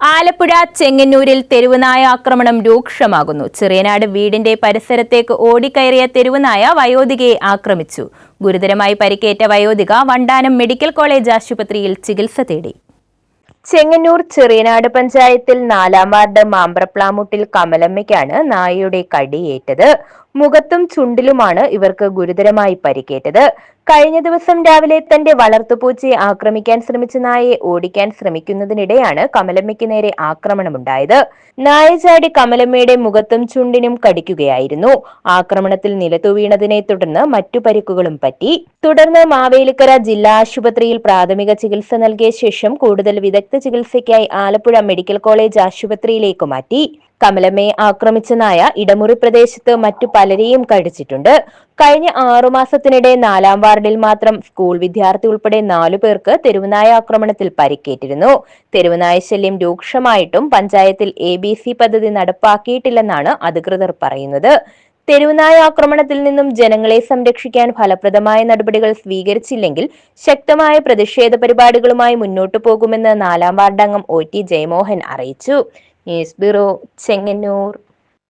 ആലപ്പുഴ ചെങ്ങന്നൂരിൽ തെരുവുനായ ആക്രമണം രൂക്ഷമാകുന്നു. ചെറിയനാട് വീടിന്റെ പരിസരത്തേക്ക് ഓടിക്കയറിയ തെരുവുനായ വയോധികയെ ആക്രമിച്ചു. ഗുരുതരമായി പരിക്കേറ്റ വയോധിക വണ്ടാനം മെഡിക്കൽ കോളേജ് ആശുപത്രിയിൽ ചികിത്സ തേടി. ചെങ്ങന്നൂർ ചെറിയനാട് പഞ്ചായത്തിൽ നാലാം വാർഡ് മാമ്പ്രപ്ലാമുട്ടിൽ കമലമ്മയ്ക്കാണ് നായയുടെ കടിയേറ്റത്. മുഖത്തും ചുണ്ടിലുമാണ് ഇവർക്ക് ഗുരുതരമായി പരിക്കേറ്റത്. കഴിഞ്ഞ ദിവസം രാവിലെ തന്റെ വളർത്തുപൂച്ചയെ ആക്രമിക്കാൻ ശ്രമിച്ച നായയെ ഓടിക്കാൻ ശ്രമിക്കുന്നതിനിടെയാണ് കമലമ്മയ്ക്ക് നേരെ ആക്രമണമുണ്ടായത്. നായ ചാടി കമലമ്മയുടെ മുഖത്തും ചുണ്ടിനും കടിക്കുകയായിരുന്നു. ആക്രമണത്തിൽ നിലത്തു വീണതിനെ തുടർന്ന് മറ്റു പരിക്കുകളും പറ്റി. തുടർന്ന് മാവേലിക്കര ജില്ലാ ആശുപത്രിയിൽ പ്രാഥമിക ചികിത്സ നൽകിയ ശേഷം കൂടുതൽ വിദഗ്ധ ചികിത്സയ്ക്കായി ആലപ്പുഴ മെഡിക്കൽ കോളേജ് ആശുപത്രിയിലേക്ക് മാറ്റി. കമലമ്മയെ ആക്രമിച്ച നായ ഇടമുറി പ്രദേശത്ത് മറ്റു പലരെയും കടിച്ചിട്ടുണ്ട്. കഴിഞ്ഞ ആറുമാസത്തിനിടെ നാലാം വാർഡിൽ മാത്രം സ്കൂൾ വിദ്യാർത്ഥി ഉൾപ്പെടെ നാലു പേർക്ക് തെരുവുനായ ആക്രമണത്തിൽ പരിക്കേറ്റിരുന്നു. തെരുവുനായ ശല്യം രൂക്ഷമായിട്ടും പഞ്ചായത്തിൽ എ പദ്ധതി നടപ്പാക്കിയിട്ടില്ലെന്നാണ് അധികൃതർ പറയുന്നത്. തെരുവുനായ ആക്രമണത്തിൽ നിന്നും ജനങ്ങളെ സംരക്ഷിക്കാൻ ഫലപ്രദമായ നടപടികൾ സ്വീകരിച്ചില്ലെങ്കിൽ ശക്തമായ പ്രതിഷേധ പരിപാടികളുമായി മുന്നോട്ടു പോകുമെന്ന് നാലാം വാർഡംഗം ഒ ടി ജയമോഹൻ അറിയിച്ചു. News bureau Chengannur